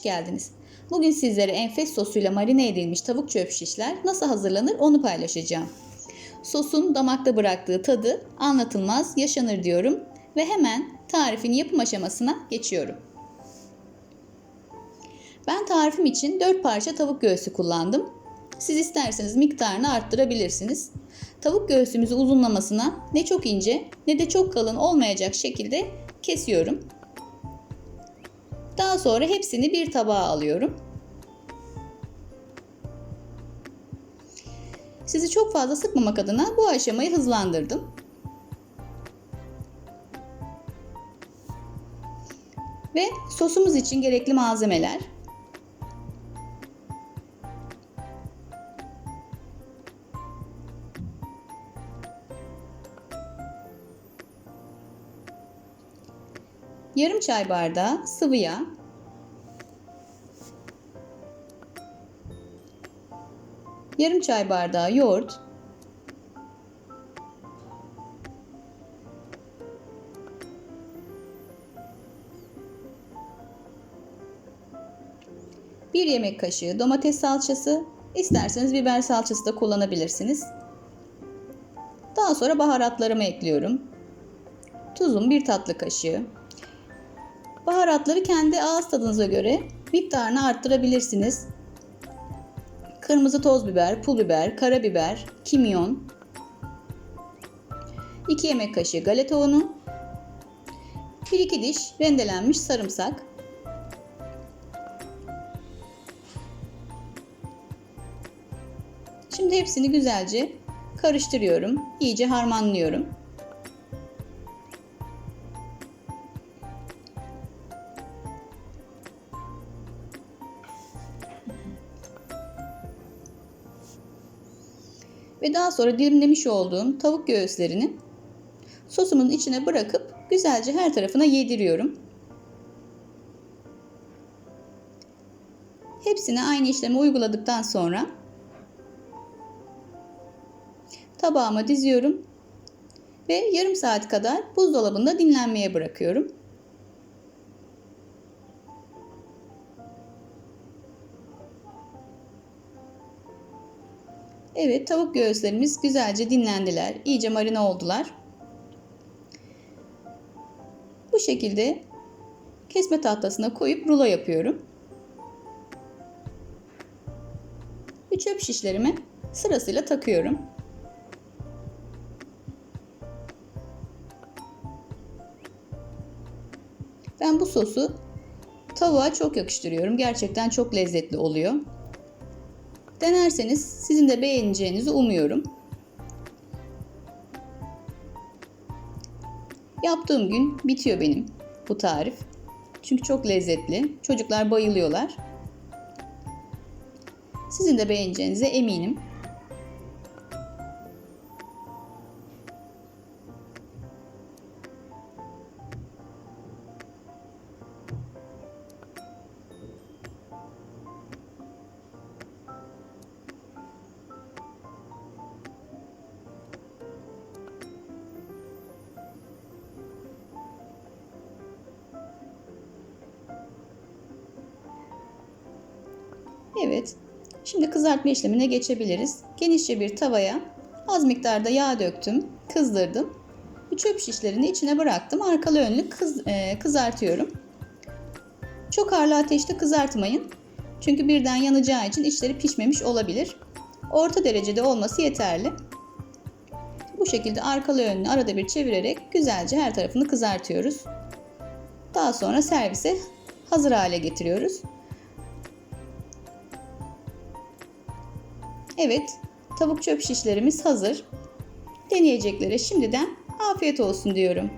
geldiniz. Bugün sizlere enfes sosuyla marine edilmiş tavuk çöp şişler nasıl hazırlanır onu paylaşacağım. Sosun damakta bıraktığı tadı anlatılmaz yaşanır diyorum ve hemen tarifin yapım aşamasına geçiyorum. Ben tarifim için 4 parça tavuk göğsü kullandım. Siz isterseniz miktarını arttırabilirsiniz. Tavuk göğsümüzü uzunlamasına ne çok ince ne de çok kalın olmayacak şekilde kesiyorum. Daha sonra hepsini bir tabağa alıyorum. Sizi çok fazla sıkmamak adına bu aşamayı hızlandırdım. Ve sosumuz için gerekli malzemeler yarım çay bardağı sıvı yağ, yarım çay bardağı yoğurt, bir yemek kaşığı domates salçası, isterseniz biber salçası da kullanabilirsiniz. Daha sonra baharatlarımı ekliyorum. Tuzum bir tatlı kaşığı, Baharatları kendi ağız tadınıza göre miktarını arttırabilirsiniz. Kırmızı toz biber, pul biber, karabiber, kimyon, 2 yemek kaşığı galeta unu, 1-2 diş rendelenmiş sarımsak, Şimdi hepsini güzelce karıştırıyorum. iyice harmanlıyorum. Ve daha sonra dilimlemiş olduğum tavuk göğüslerini sosumun içine bırakıp güzelce her tarafına yediriyorum. Hepsine aynı işlemi uyguladıktan sonra tabağıma diziyorum ve yarım saat kadar buzdolabında dinlenmeye bırakıyorum. Evet tavuk göğüslerimiz güzelce dinlendiler. iyice marine oldular. Bu şekilde kesme tahtasına koyup rulo yapıyorum. Ve çöp şişlerimi sırasıyla takıyorum. Ben bu sosu tavuğa çok yakıştırıyorum. Gerçekten çok lezzetli oluyor. Denerseniz sizin de beğeneceğinizi umuyorum. Yaptığım gün bitiyor benim bu tarif. Çünkü çok lezzetli. Çocuklar bayılıyorlar. Sizin de beğeneceğinize eminim. Evet. Şimdi kızartma işlemine geçebiliriz. Genişçe bir tavaya az miktarda yağ döktüm, kızdırdım. Bu çöp şişlerini içine bıraktım. Arkalı önlü kız, e, kızartıyorum. Çok harlı ateşte kızartmayın. Çünkü birden yanacağı için içleri pişmemiş olabilir. Orta derecede olması yeterli. Bu şekilde arkalı önlü arada bir çevirerek güzelce her tarafını kızartıyoruz. Daha sonra servise hazır hale getiriyoruz. Evet, tavuk çöp şişlerimiz hazır. Deneyeceklere şimdiden afiyet olsun diyorum.